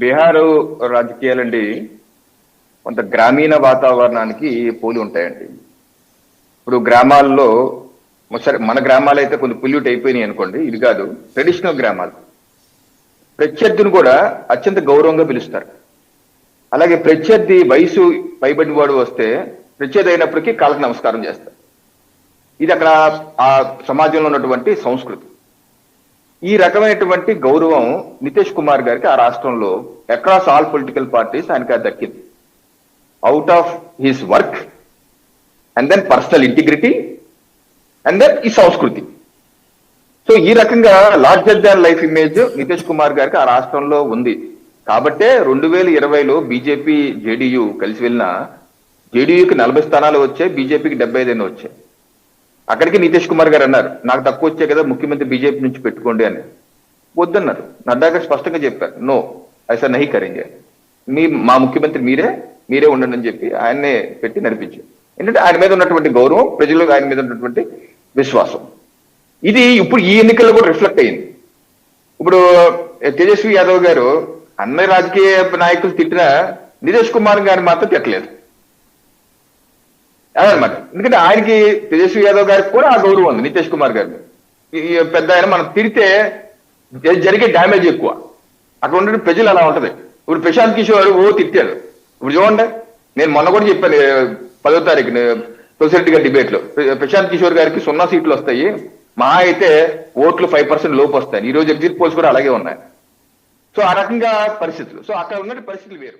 బీహార్ రాజకీయాలండి కొంత గ్రామీణ వాతావరణానికి పోలి ఉంటాయండి. ఇప్పుడు గ్రామాల్లో సరే మన గ్రామాలు అయితే కొంచెం పొల్యూట్ అయిపోయినాయి అనుకోండి ఇది కాదు ట్రెడిషనల్ గ్రామాలు. ప్రత్యర్థిని కూడా అత్యంత గౌరవంగా పిలుస్తారు. అలాగే ప్రత్యర్థి వయసు పైబడిన వాడు వస్తే ప్రత్యర్థి అయినప్పటికీ కాళ్ళకి నమస్కారం చేస్తారు. ఇది అక్కడ ఆ సమాజంలో ఉన్నటువంటి సంస్కృతి. ఈ రకమైనటువంటి గౌరవం నితీష్ కుమార్ గారికి ఆ రాష్ట్రంలో అక్రాస్ ఆల్ పొలిటికల్ పార్టీస్ ఆయనకి దక్కింది. Out of his work and then personal integrity and then ఈ సంస్కృతి. సో ఈ రకంగా larger than life image Nitish Kumar గారికి ఆ రాష్ట్రంలో ఉంది. కాబట్టే రెండు వేల ఇరవైలో బీజేపీ జేడీయూ కలిసి వెళ్ళిన జేడీయూకి నలభై స్థానాలు వచ్చాయి బీజేపీకి డెబ్బై ఐదు వచ్చాయి. అక్కడికి నితీష్ కుమార్ గారు అన్నారు నాకు తక్కువ వచ్చే కదా ముఖ్యమంత్రి బీజేపీ నుంచి పెట్టుకోండి అని. వద్దన్నారు. నడ్డా గారు స్పష్టంగా చెప్పారు నో ఐసా నహి కరేంగే. మీ మా ముఖ్యమంత్రి మీరే మీరే ఉండండి అని చెప్పి ఆయన్నే పెట్టి నడిపించారు. ఎందుకంటే ఆయన మీద ఉన్నటువంటి గౌరవం ప్రజలకు ఆయన మీద ఉన్నటువంటి విశ్వాసం. ఇది ఇప్పుడు ఈ ఎన్నికల్లో కూడా రిఫ్లెక్ట్ అయింది. ఇప్పుడు తేజస్వి యాదవ్ గారు అన్ని రాజకీయ నాయకులు తిట్టినా నితీష్ కుమార్ గారిని మాత్రం తిట్టలేదు. అదనమాట ఎందుకంటే ఆయనకి తేజస్వి యాదవ్ గారికి కూడా ఆ గౌరవం ఉంది నితేష్ కుమార్ గారిని పెద్ద ఆయన మనం తిరితే జరిగే డ్యామేజ్ ఎక్కువ. అక్కడ ఉండే ప్రజలు అలా ఉంటది. ఇప్పుడు ప్రశాంత్ కిషోర్ ఓ తిట్టాడు ఇప్పుడు చూడండి నేను మొన్న కూడా చెప్పాను పదవ పదో తారీఖు తులసిరెడ్డి గారి డిబేట్లో ప్రశాంత్ కిషోర్ గారికి సున్నా సీట్లు వస్తాయి. మా అయితే ఓట్లు ఫైవ్ పర్సెంట్ లోపు వస్తాయి. ఈ రోజు ఎగ్జిట్ పోల్స్ కూడా అలాగే ఉన్నాయి. సో ఆ రకంగా పరిస్థితులు. సో అక్కడ ఉన్న పరిస్థితులు వేరు.